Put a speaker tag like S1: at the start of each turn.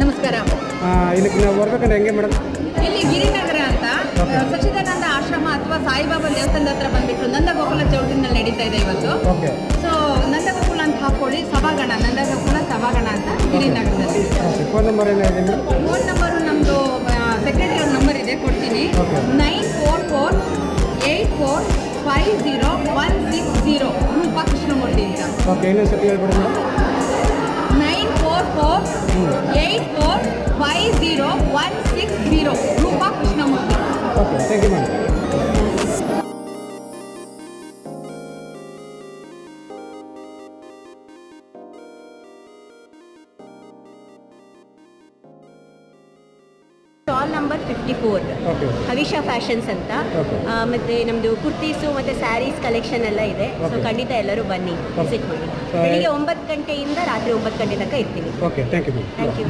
S1: ನಮಸ್ಕಾರ.
S2: ಇದಕ್ಕೆ ನಾವು ಬರ್ಬೇಕಂದ್ರೆ ಹೆಂಗೆ ಮೇಡಮ್?
S1: ಇಲ್ಲಿ ಗಿರಿನಗರ ಅಂತ. ಸಚ್ಚಿದಾನಂದ ಆಶ್ರಮ ಅಥವಾ ಸಾಯಿಬಾಬಾ ದೇವಸ್ಥಾನದ ಹತ್ರ ಬಂದ್ಬಿಟ್ಟು ನಂದಗೋಕುಲ ಚೌಟಿನಲ್ಲಿ ನಡೀತಾ ಇದೆ ಇವತ್ತು.
S2: ಓಕೆ
S1: ಸೊ ನಂದಗೋಕುಲ ಅಂತ ಹಾಕೊಳ್ಳಿ ಸಭಾಗಣ ನಂದಗೋಕುಲ ಸಭಾಗಣ ಅಂತ ಗಿರಿನಗರದಲ್ಲಿ.
S2: Phone number madam?
S1: Phone number ನಮ್ಮದು ಸೆಕ್ರೆಟರಿ ಅವ್ರ ನಂಬರ್ ಇದೆ ಕೊಡ್ತೀನಿ. Nine four four eight four five zero one six zero Roopa Krishnamurthy ಅಂತ.
S2: ಓಕೆ ಇನ್ನೊಂದು ಸತಿ ಹೇಳ್ಬಿಡಿ
S1: four eight four five zero one six zero Roopa Krishnamurthy
S2: okay thank you
S3: number fifty four. Havisha fashions ಅಂತ. ಮತ್ತೆ ನಮ್ದು ಕುರ್ತೀಸು ಮತ್ತೆ saris collection ಎಲ್ಲ ಇದೆ. ಸೊ ಖಂಡಿತ ಎಲ್ಲರೂ ಬನ್ನಿ ವಿಸಿಟ್ ಮಾಡಿ. ಬೆಳಿಗ್ಗೆ ಒಂಬತ್ತು ಗಂಟೆಯಿಂದ ರಾತ್ರಿ ಒಂಬತ್ತು ಗಂಟೆ ತನಕ
S2: ಯು
S3: ಥ್ಯಾಂಕ್ ಯು